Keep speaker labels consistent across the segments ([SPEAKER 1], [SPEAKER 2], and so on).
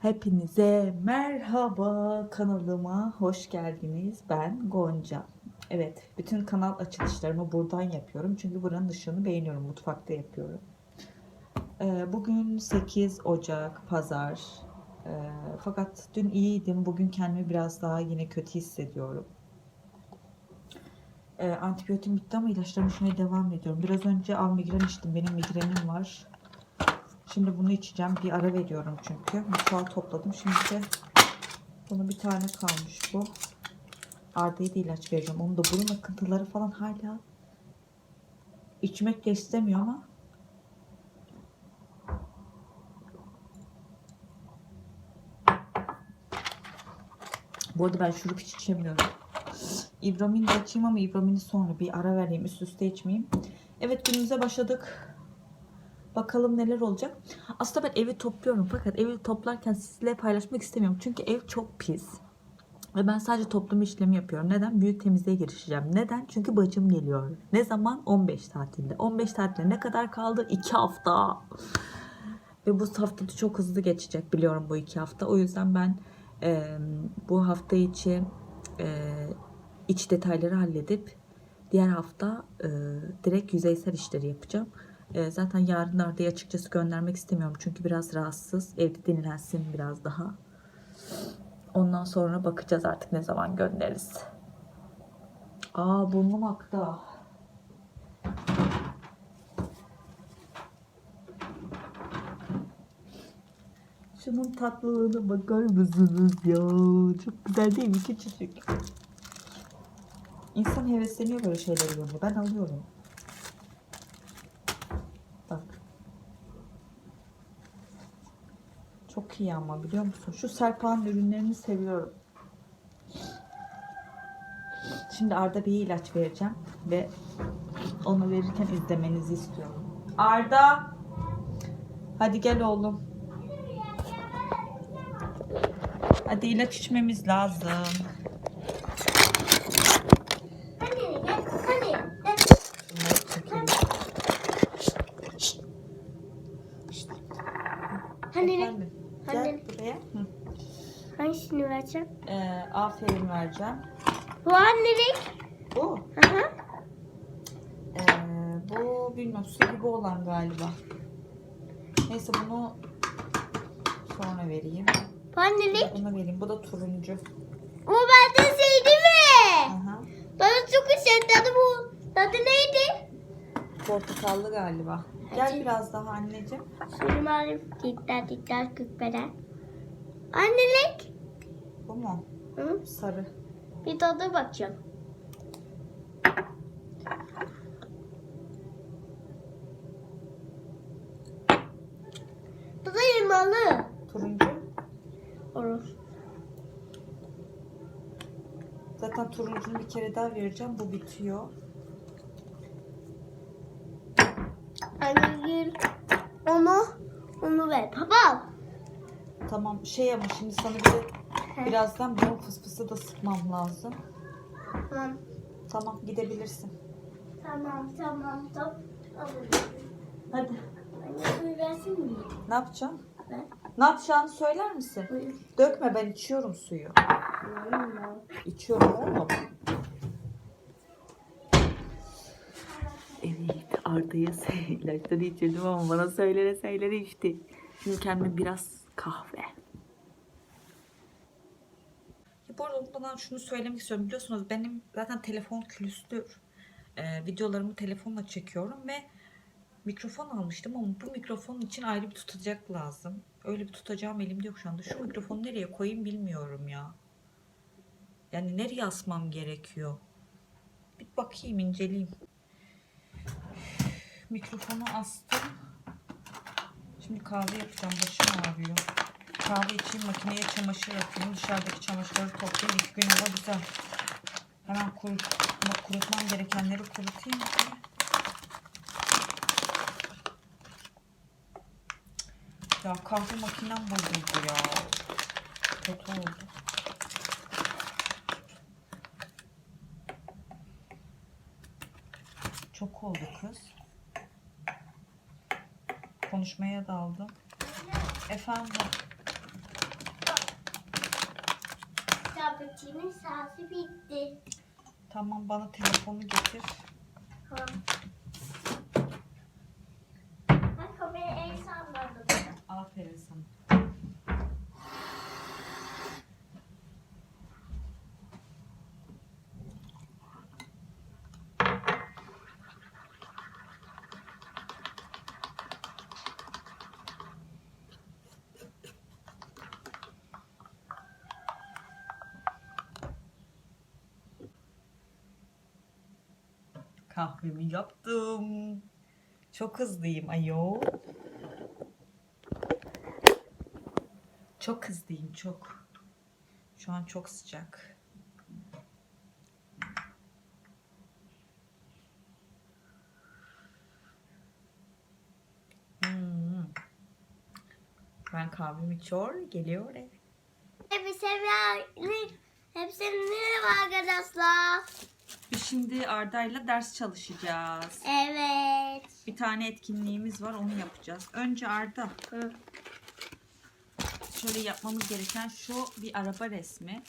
[SPEAKER 1] Hepinize merhaba kanalıma hoş geldiniz. Ben Gonca. Evet, bütün kanal açılışlarımı buradan yapıyorum. Çünkü buranın ışığını beğeniyorum. Mutfakta yapıyorum. Ee, Bugün 8 Ocak Pazar. Ee, Fakat dün iyiydim. Bugün kendimi biraz daha yine kötü hissediyorum. Ee, Antibiyotim bitti ama ilaçlarımı içmeye devam ediyorum. Biraz önce Almigren içtim. Benim migrenim var. Şimdi bunu içeceğim. Bir ara veriyorum çünkü. Mutfağı topladım. Şimdi de bunu bir tane kalmış bu. Arda'ya da ilaç vereceğim. Onun da burun akıntıları falan hala içmek de istemiyor ama Bu arada ben şurup hiç içemiyorum. İbramin de içeyim ama İbramin'i sonra bir ara vereyim. Üst üste içmeyeyim. Evet günümüze başladık. Bakalım neler olacak. Aslında ben evi topluyorum fakat evi toplarken sizle paylaşmak istemiyorum. Çünkü ev çok pis. Ve ben sadece toplama işlemi yapıyorum. Neden? Büyük temizliğe girişeceğim. Neden? Çünkü bacım geliyor. Ne zaman? 15 tatilde. 15 tatilde ne kadar kaldı? 2 hafta. Ve bu hafta da çok hızlı geçecek biliyorum bu iki hafta. O yüzden ben e, bu hafta içi e, iç detayları halledip diğer hafta e, direkt yüzeysel işleri yapacağım. E, zaten yarın Arda'yı açıkçası göndermek istemiyorum. Çünkü biraz rahatsız. Evde dinlensin biraz daha. Ondan sonra bakacağız artık ne zaman göndeririz. Aa burnum aktı. Şunun tatlılığına bakar mısınız ya? Çok güzel değil mi küçücük? İnsan hevesleniyor böyle şeyleri görünce. Ben alıyorum. Çok iyi ama biliyor musun? Şu Serpa'nın ürünlerini seviyorum. Şimdi Arda bir ilaç vereceğim ve onu verirken izlemenizi istiyorum. Arda! Hadi gel oğlum. Hadi ilaç içmemiz lazım.
[SPEAKER 2] Hadi gel, hadi. gel.
[SPEAKER 1] Bunları çekelim.
[SPEAKER 2] Hadi ne?
[SPEAKER 1] Efendim, Gel
[SPEAKER 2] Hadi.
[SPEAKER 1] buraya. Hı.
[SPEAKER 2] Hangisini vereceğim?
[SPEAKER 1] Ee, aferin vereceğim.
[SPEAKER 2] Bu annelik.
[SPEAKER 1] Bu.
[SPEAKER 2] Hı hı.
[SPEAKER 1] Ee, bu bilmiyorum su gibi olan galiba. Neyse bunu sonra vereyim.
[SPEAKER 2] Bu annelik.
[SPEAKER 1] Bunu vereyim. Bu da turuncu.
[SPEAKER 2] O benden sevdi mi?
[SPEAKER 1] Aha.
[SPEAKER 2] Bana çok güzel bu. Tadı neydi?
[SPEAKER 1] Portakallı galiba. Gel biraz daha anneciğim.
[SPEAKER 2] Şunu alayım. Dikkat dikkat kırpmadan. Annelik.
[SPEAKER 1] Bu mu?
[SPEAKER 2] Hı?
[SPEAKER 1] Sarı.
[SPEAKER 2] Bir tadı bakacağım. Tadı elmalı.
[SPEAKER 1] Turuncu.
[SPEAKER 2] Olur.
[SPEAKER 1] Zaten turuncunu bir kere daha vereceğim. Bu bitiyor.
[SPEAKER 2] Anne gel. Onu, onu ver. Baba.
[SPEAKER 1] Tamam şey ama şimdi sana bir de birazdan burun fısfısı da sıkmam lazım.
[SPEAKER 2] Tamam.
[SPEAKER 1] Tamam gidebilirsin.
[SPEAKER 2] Tamam, tamam, tamam.
[SPEAKER 1] Hadi.
[SPEAKER 2] Anne versin mi?
[SPEAKER 1] Ne yapacaksın?
[SPEAKER 2] Ver.
[SPEAKER 1] Ne yapacağını söyler misin?
[SPEAKER 2] Buyur.
[SPEAKER 1] Dökme ben içiyorum suyu. İçiyorum oğlum. Evet Arda'ya ilaçları içirdim ama bana söylere söylere içti. Şimdi kendime biraz kahve. Ya bu arada unutmadan şunu söylemek istiyorum. Biliyorsunuz benim zaten telefon külüstür. Ee, videolarımı telefonla çekiyorum ve mikrofon almıştım ama bu mikrofonun için ayrı bir tutacak lazım. Öyle bir tutacağım elimde yok şu anda. Şu mikrofonu nereye koyayım bilmiyorum ya. Yani nereye asmam gerekiyor? Bir bakayım inceleyeyim. Mikrofonu astım. Şimdi kahve yapacağım. Başım ağrıyor. Kahve içeyim makineye çamaşır atayım. Dışarıdaki çamaşırları toplayayım. İki gün hava güzel. Hemen kurut, kurutmam gerekenleri kurutayım. Ya kahve makinem bozuldu ya. Kötü oldu. Çok oldu kız. Konuşmaya daldım. Efendim.
[SPEAKER 2] Cappuccino sesi bitti.
[SPEAKER 1] Tamam bana telefonu getir.
[SPEAKER 2] Tamam. Bak kamerayı el salladım.
[SPEAKER 1] Aferin sana. Kahvemi yaptım. Çok hızlıyım ayol. Çok hızlıyım çok. Şu an çok sıcak. Hmm. Ben kahvemi içiyor, geliyor.
[SPEAKER 2] Hepsi merhaba. Hepsi merhaba arkadaşlar.
[SPEAKER 1] Şimdi Arda'yla ders çalışacağız.
[SPEAKER 2] Evet.
[SPEAKER 1] Bir tane etkinliğimiz var, onu yapacağız. Önce Arda,
[SPEAKER 2] Hı.
[SPEAKER 1] şöyle yapmamız gereken şu bir araba resmi.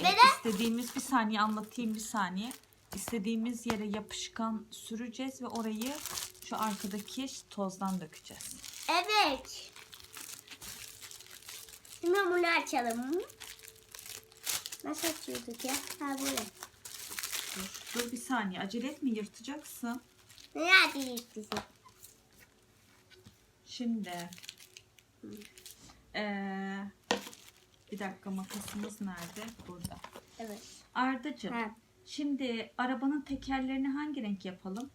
[SPEAKER 1] Ee, istediğimiz bir saniye anlatayım bir saniye. İstediğimiz yere yapışkan süreceğiz ve orayı şu arkadaki tozdan dökeceğiz.
[SPEAKER 2] Evet. Şimdi bunu açalım. Nasıl açıyorduk ya? Ha böyle.
[SPEAKER 1] Dur, bir saniye acele etme yırtacaksın.
[SPEAKER 2] Ne açıyorsun?
[SPEAKER 1] Şimdi ee, bir dakika makasımız nerede? Burada.
[SPEAKER 2] Evet.
[SPEAKER 1] Ardacığım
[SPEAKER 2] Ha.
[SPEAKER 1] şimdi arabanın tekerlerini hangi renk yapalım?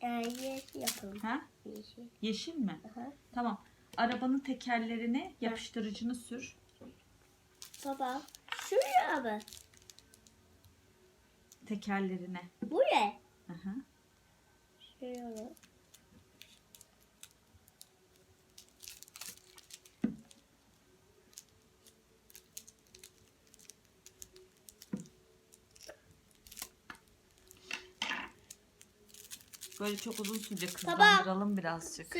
[SPEAKER 2] Ee, yeşil yapalım.
[SPEAKER 1] Ha?
[SPEAKER 2] Yeşil.
[SPEAKER 1] Yeşil mi?
[SPEAKER 2] Aha.
[SPEAKER 1] Tamam. Arabanın tekerlerine yapıştırıcını sür.
[SPEAKER 2] Baba. Şuraya mı?
[SPEAKER 1] Tekerlerine.
[SPEAKER 2] Bu ne?
[SPEAKER 1] Aha.
[SPEAKER 2] Mı?
[SPEAKER 1] Böyle çok uzun sürecek
[SPEAKER 2] Tamam.
[SPEAKER 1] hızlandıralım birazcık.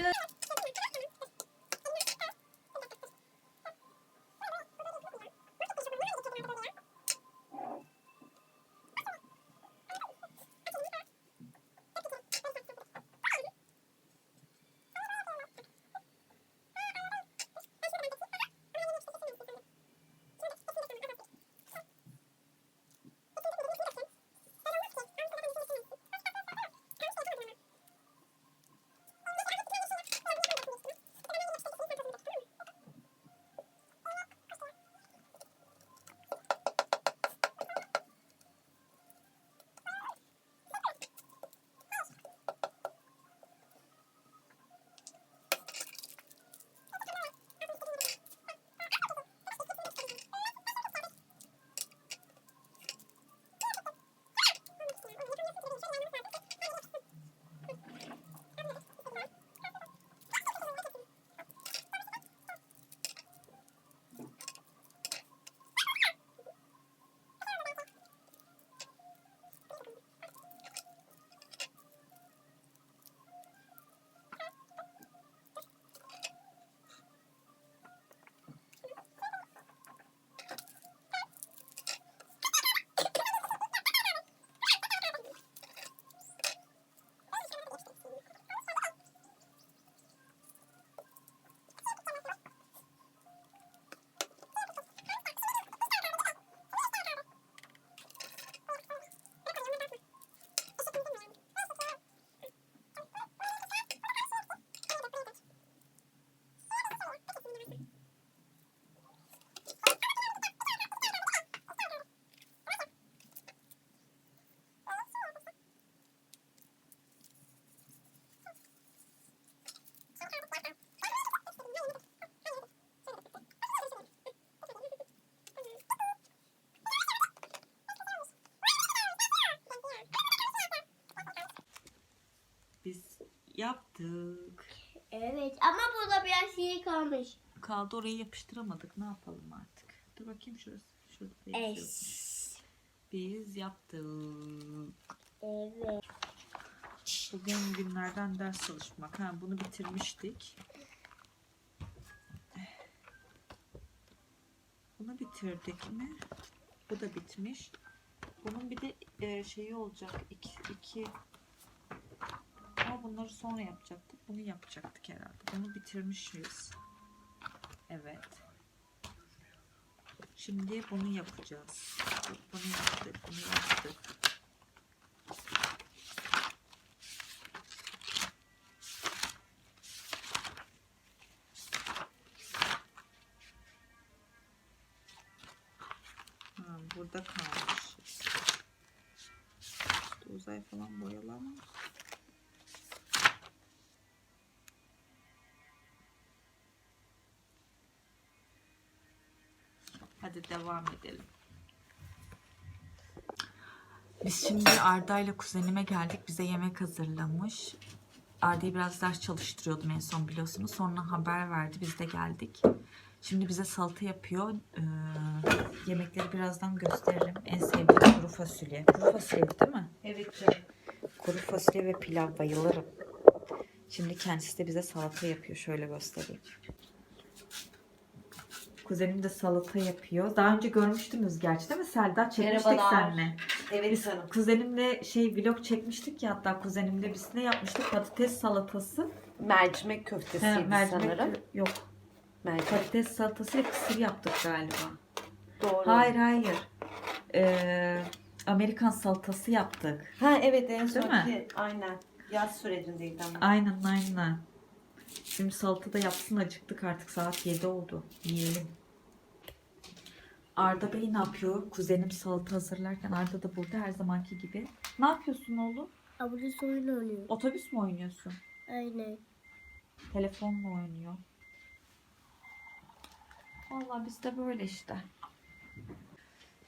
[SPEAKER 1] Yaptık.
[SPEAKER 2] Evet ama burada biraz şey kalmış.
[SPEAKER 1] Kaldı orayı yapıştıramadık. Ne yapalım artık? Dur bakayım şurası. Şurada da yazıyor.
[SPEAKER 2] Es.
[SPEAKER 1] Biz yaptık.
[SPEAKER 2] Evet.
[SPEAKER 1] Bugün günlerden ders çalışmak. Ha, bunu bitirmiştik. Bunu bitirdik mi? Bu da bitmiş. Bunun bir de e, şeyi olacak. İki, iki. Bunları sonra yapacaktık. Bunu yapacaktık herhalde. Bunu bitirmişiz. Evet. Şimdi bunu yapacağız. Bunu yaptık. Bunu yaptık. Burada kalmış. Uzay falan boyalı Hadi devam edelim. Biz şimdi Arda ile kuzenime geldik. Bize yemek hazırlamış. Arda'yı biraz ders çalıştırıyordum en son biliyorsunuz. Sonra haber verdi. Biz de geldik. Şimdi bize salata yapıyor. Ee, yemekleri birazdan gösteririm. En sevdiğim kuru fasulye. Kuru fasulye değil mi?
[SPEAKER 3] Evet canım.
[SPEAKER 1] Kuru fasulye ve pilav bayılırım. Şimdi kendisi de bize salata yapıyor. Şöyle göstereyim. Kuzenim de salata yapıyor. Daha önce görmüştünüz gerçi değil mi Selda? Çekmiştik
[SPEAKER 3] Merhabalar.
[SPEAKER 1] seninle.
[SPEAKER 3] Evet
[SPEAKER 1] Biz
[SPEAKER 3] canım.
[SPEAKER 1] kuzenimle şey vlog çekmiştik ya hatta kuzenimle biz ne yapmıştık? Patates salatası.
[SPEAKER 3] Mercimek köftesiydi
[SPEAKER 1] He, mercimek
[SPEAKER 3] sanırım.
[SPEAKER 1] yok.
[SPEAKER 3] Mercimek.
[SPEAKER 1] Patates salatası ile kısır yaptık galiba.
[SPEAKER 3] Doğru.
[SPEAKER 1] Hayır hayır. Ee, Amerikan salatası yaptık.
[SPEAKER 3] Ha evet en
[SPEAKER 1] Değil
[SPEAKER 3] sonki aynen. Yaz sürecindeydi ama.
[SPEAKER 1] Aynen aynen. Şimdi salata da yapsın acıktık artık saat 7 oldu. Yiyelim. Arda Bey ne yapıyor? Kuzenim salata hazırlarken Arda da burada her zamanki gibi. Ne yapıyorsun oğlum?
[SPEAKER 2] Abone oyun oynuyor.
[SPEAKER 1] Otobüs mü oynuyorsun?
[SPEAKER 2] Aynen.
[SPEAKER 1] Telefonla oynuyor. Vallahi biz de böyle işte.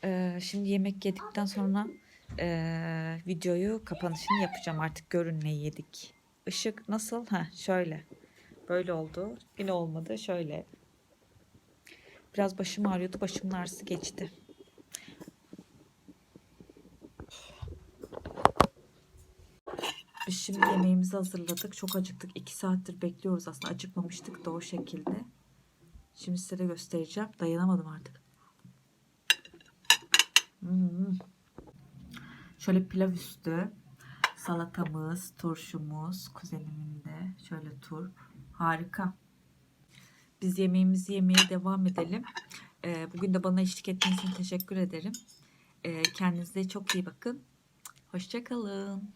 [SPEAKER 1] Ee, şimdi yemek yedikten sonra ee, videoyu kapanışını yapacağım artık görün ne yedik. Işık nasıl? Ha şöyle. Böyle oldu. Yine olmadı. Şöyle. Biraz başım ağrıyordu. Başımın ağrısı geçti. Şimdi yemeğimizi hazırladık. Çok acıktık. İki saattir bekliyoruz aslında. Acıkmamıştık da o şekilde. Şimdi size de göstereceğim. Dayanamadım artık. Hmm. Şöyle pilav üstü. Salatamız, turşumuz, kuzenimin de şöyle turp. Harika. Biz yemeğimizi yemeye devam edelim. Ee, bugün de bana eşlik ettiğiniz için teşekkür ederim. Ee, kendinize çok iyi bakın. Hoşçakalın.